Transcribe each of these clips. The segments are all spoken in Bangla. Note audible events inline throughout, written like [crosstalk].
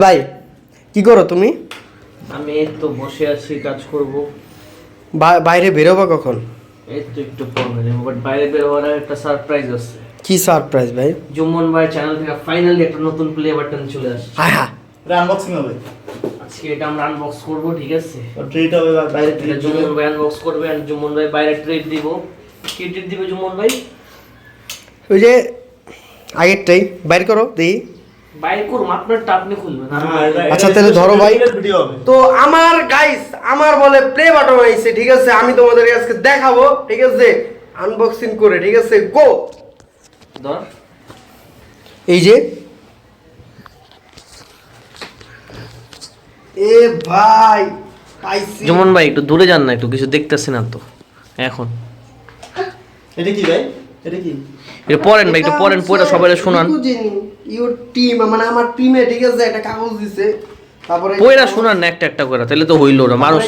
ভাই কি করো তুমি? আমি এই তো বসে আছি কাজ করব। বা- বাইরে বেরোবা কখন? এই তো একটু পর বেরোবো বাট বাইরে বের হওয়ার একটা সারপ্রাইজ আছে। কি সারপ্রাইজ ভাই? জুম্মন ভাই চ্যানেল থেকে ফাইনালি একটা নতুন প্লে বাটন চলে আসছে। হ্যাঁ হ্যাঁ। আনবক্সিং হবে আজকে এটা আমরা আনবক্স করব ঠিক আছে? ট্রিট হবে বাইরে ট্রিট জুম্মন ভাই আনবক্স করবে আর জুম্মন ভাই বাইরে ট্রিট দিব। কি ট্রিট দিবে জুম্মন ভাই? ওই যে আগেরটাই বাইর করো দেখি। বাইরে করুন আপনারটা আপনি খুলবেন আর আচ্ছা, তাহলে ধরো ভাই। তো আমার গাইস আমার বলে প্লে বাটন আইছে ঠিক আছে? আমি তোমাদের আজকে দেখাবো ঠিক আছে? আনবক্সিং করে ঠিক আছে? গো ধর। এই যে। এ ভাই পাইছি। জুম্মন ভাই একটু দূরে যান না একটু কিছু দেখতেছি না তো। এখন। এটা কি ভাই? এটা কি? এটা পড়েন ভাই একটু পড়েন পড়ে সবাই শোনান। ইউর টিম মানে আমার টিমে ঠিক আছে একটা কাগজ দিছে। তারপরে পয়রা শোনান না একটা একটা করে তাহলে তো হইল না মানুষ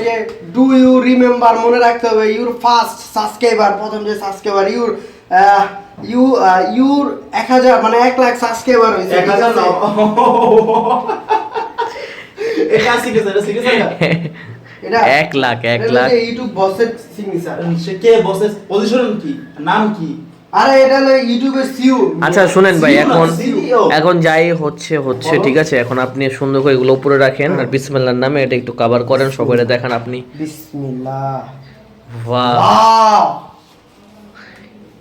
ডু ইউ রিমেম্বার মনে রাখতে হবে ইউর ফার্স্ট সাবস্ক্রাইবার প্রথম যে সাবস্ক্রাইবার ইউর ইউ ইউর এক হাজার মানে এক লাখ সাবস্ক্রাইবার হয়েছে এক হাজার [laughs] এটা শিখেছে এটা শিখেছে এক লাখ এক লাখ। ইউটিউব বসের সিগনেচার সে কে? বসে পজিশন কি? নাম কি? আরে এটা ইউটিউবের সিউ আচ্ছা শুনেন ভাই এখন এখন যাই হচ্ছে হচ্ছে ঠিক আছে? এখন আপনি সুন্দর করে এগুলো উপরে রাখেন আর বিসমিল্লাহর নামে এটা একটু কভার করেন সবাই দেখান আপনি। বিসমিল্লাহ। ওয়াও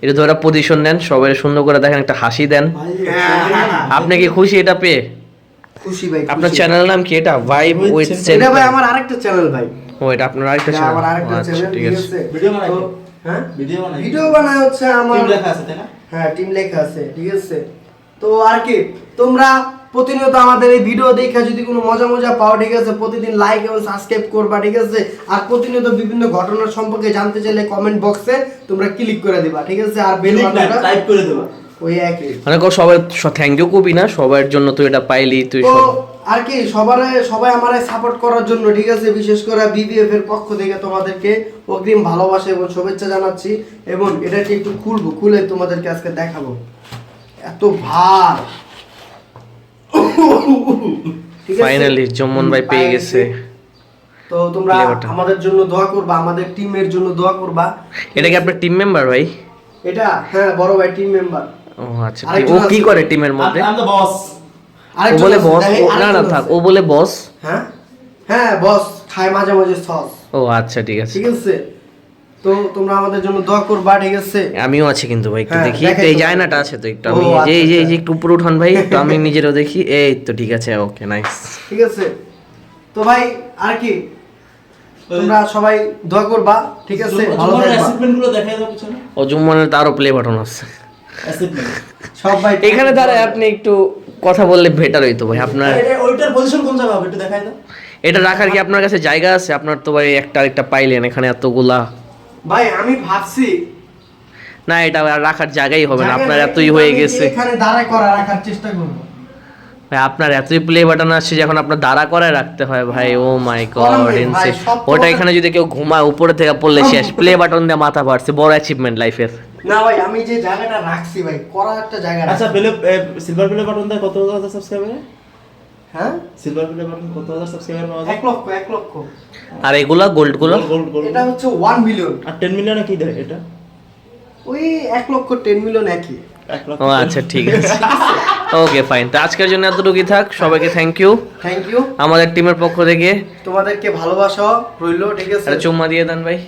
এটা ধরে পজিশন নেন সবাই সুন্দর করে দেখেন একটা হাসি দেন। আপনি কি খুশি এটা পেয়ে? খুশি ভাই আপনার খুশি। চ্যানেলের নাম কি এটা? ভাইব উইথ এটা ভাই আমার আরেকটা চ্যানেল ভাই। ও এটা আপনার আরেকটা চ্যানেল আমার আরেকটা আচ্ছা চ্যানেল ঠিক আছে। ভিডিও বানাই? হ্যাঁ? ভিডিও বানাই। ভিডিও বানায় হচ্ছে আমার টিম লেখা আছে তাই না? হ্যাঁ টিম লেখা আছে ঠিক আছে। তো আর কি তোমরা প্রতিনিয়ত আমাদের এই ভিডিও দেখে যদি কোনো মজা মজা পাও ঠিক আছে প্রতিদিন লাইক এবং সাবস্ক্রাইব করবা ঠিক আছে? আর প্রতিনিয়ত বিভিন্ন ঘটনার সম্পর্কে জানতে চাইলে কমেন্ট বক্সে তোমরা ক্লিক করে দিবা ঠিক আছে? আর বেল বাটনটা টাইপ করে দেবা। ওই একই। মানে সবাই থ্যাংক ইউ কবি না? সবার জন্য তুই এটা পাইলি তুই সব আর কি সবার সবাই আমার সাপোর্ট করার জন্য ঠিক আছে? বিশেষ করে বিবিএফ এর পক্ষ থেকে তোমাদেরকে অগ্রিম ভালোবাসা এবং শুভেচ্ছা জানাচ্ছি এবং এটাকে একটু খুলবো খুলে তোমাদেরকে আজকে দেখাবো। এত ভার। ফাইনালি জমন ভাই পেয়ে গেছে। তো তোমরা আমাদের জন্য দোয়া করবা আমাদের টিমের জন্য দোয়া করবা। এটা কি আপনার টিম মেম্বার ভাই? এটা হ্যাঁ বড় ভাই টিম মেম্বার ও আচ্ছা ও কি করে টিমের মধ্যে? আম দ্য বস ও বলে বস না না থাক ও বলে বস। হ্যাঁ? হ্যাঁ বস খায় মাঝে মাঝে সস। ও আচ্ছা ঠিক আছে। ঠিক আছে? তো তোমরা আমাদের জন্য দোয়া করবা ঠিক আছে? আমিও আছি কিন্তু ভাই একটু হ্যাঁ, দেখি। এই জায়নাটা আছে তো একটু আমি যে এই যে এই যে আচ্ছা, একটু উপরে উঠান ভাই তো আমি নিজেরও দেখি। এই তো ঠিক আছে ওকে নাইস ঠিক আছে? তো ভাই আর কি? তোমরা সবাই দোয়া করবা ঠিক আছে? ভালো থাকবা। অ্যাসাইনমেন্টগুলো দেখাই দাও পিছনে। ও জুম্মনের তারও প্লে বাটন আছে। সব ভাই এখানে দাঁড়ায় আপনি একটু কথা বললে বেটার হইতো ভাই আপনার এটা ওইটার পজিশন কোন জায়গা হবে একটু দেখাই দাও এটা রাখার কি আপনার কাছে জায়গা আছে? আপনার তো ভাই একটা একটা পাইলেন এখানে এতগুলা। ভাই আমি ভাবছি না এটা আর রাখার জায়গাই হবে না আপনার এতই হয়ে গেছে। এখানে দাঁড়ায় করা রাখার চেষ্টা করব। ভাই আপনার এতই প্লে বাটন আসছে যখন আপনার দাঁড়া করায় রাখতে হয় ভাই ও মাই গড ওটা এখানে যদি কেউ ঘুমায় উপরে থেকে পড়লে শেষ। প্লে বাটন দিয়ে মাথা পাড়ছে বড় অ্যাচিভমেন্ট লাইফের না ভাই আমি যে জায়গাটা রাখছি ভাই করার একটা জায়গা আচ্ছা। পেলে সিলভার প্লে বাটন দেয় কত হাজার সাবস্ক্রাইবার হ্যাঁ? সিলভার প্লে বাটন কত হাজার সাবস্ক্রাইবার পাওয়া যায়? এক লক্ষ এক লক্ষ। আর এগুলা গোল্ডগুলো? এটা হচ্ছে ওয়ান মিলিয়ন আর 10 মিলিয়নে কি দেয় এটা? ওই এক লক্ষ টেন মিলিয়ন একই। এক ও আচ্ছা ঠিক আছে। ওকে ফাইন তো আজকের জন্য এতটুকুই থাক। সবাইকে থ্যাংক ইউ থ্যাংক ইউ আমাদের টিমের পক্ষ থেকে তোমাদেরকে ভালোবাসা রইল ঠিক আছে? চুম্মা দিয়ে দেন ভাই।